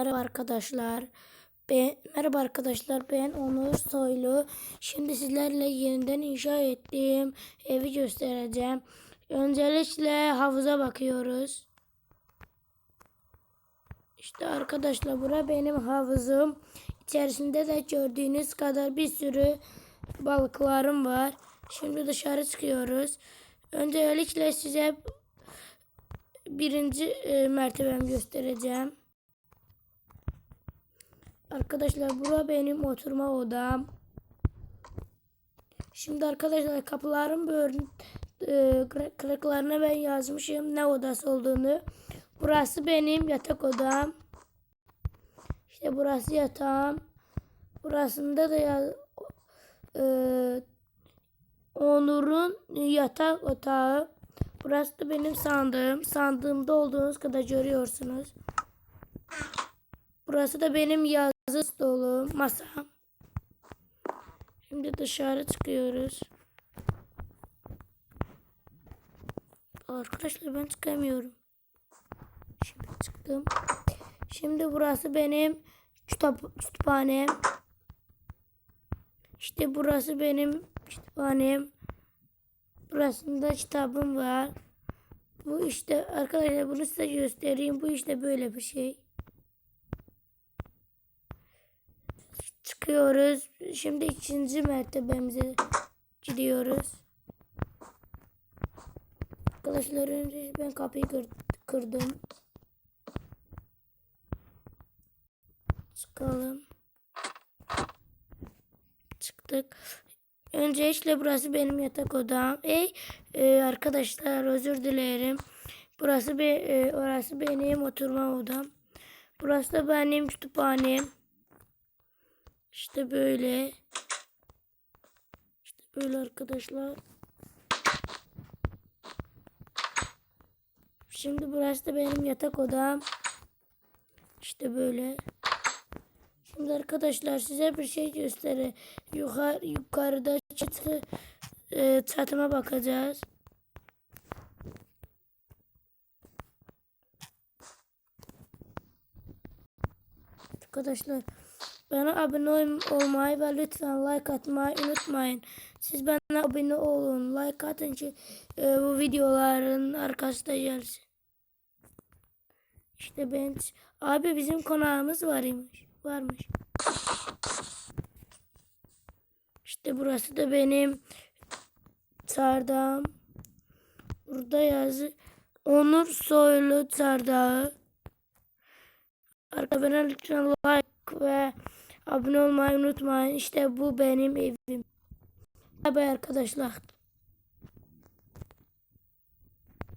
Merhaba arkadaşlar. Ben, merhaba arkadaşlar. Ben Onur Soylu. Şimdi sizlerle yeniden inşa ettiğim evi göstereceğim. Öncelikle havuza bakıyoruz. İşte arkadaşlar bura benim havuzum. İçerisinde de gördüğünüz kadar bir sürü balıklarım var. Şimdi dışarı çıkıyoruz. Öncelikle size birinci e, mertebemi göstereceğim. Arkadaşlar bura benim oturma odam. Şimdi arkadaşlar kapıların böyle e, kırıklarına ben yazmışım ne odası olduğunu. Burası benim yatak odam. İşte burası yatağım. Burasında da ya, e, Onur'un yatak otağı. Burası da benim sandığım. Sandığımda olduğunuz kadar görüyorsunuz. Burası da benim yazı stolu, masam. Şimdi dışarı çıkıyoruz. Arkadaşlar ben çıkamıyorum. Şimdi çıktım. Şimdi burası benim kitap kütüphanem. İşte burası benim kütüphanem. Burasında kitabım var. Bu işte arkadaşlar bunu size göstereyim. Bu işte böyle bir şey. Çıkıyoruz. Şimdi ikinci mertebemize gidiyoruz. Arkadaşlar önce ben kapıyı kır kırdım. Çıkalım. Çıktık. Önce işte burası benim yatak odam. Ey e, arkadaşlar özür dilerim. Burası be, e, orası benim oturma odam. Burası da benim kütüphanem. İşte böyle. İşte böyle arkadaşlar. Şimdi burası da benim yatak odam. İşte böyle. Şimdi arkadaşlar size bir şey göstereyim. Yukarı, yukarıda çatı, e, çatıma bakacağız. Arkadaşlar bana abone olmayı ve lütfen like atmayı unutmayın. Siz bana abone olun. Like atın ki e, bu videoların arkasında gelsin. İşte ben abi bizim konağımız varmış. Varmış. İşte burası da benim çardağım. Burada yazı Onur Soylu çardağı. Arkadaşlar lütfen like ve abone olmayı unutmayın. İşte bu benim evim. Bay arkadaşlar.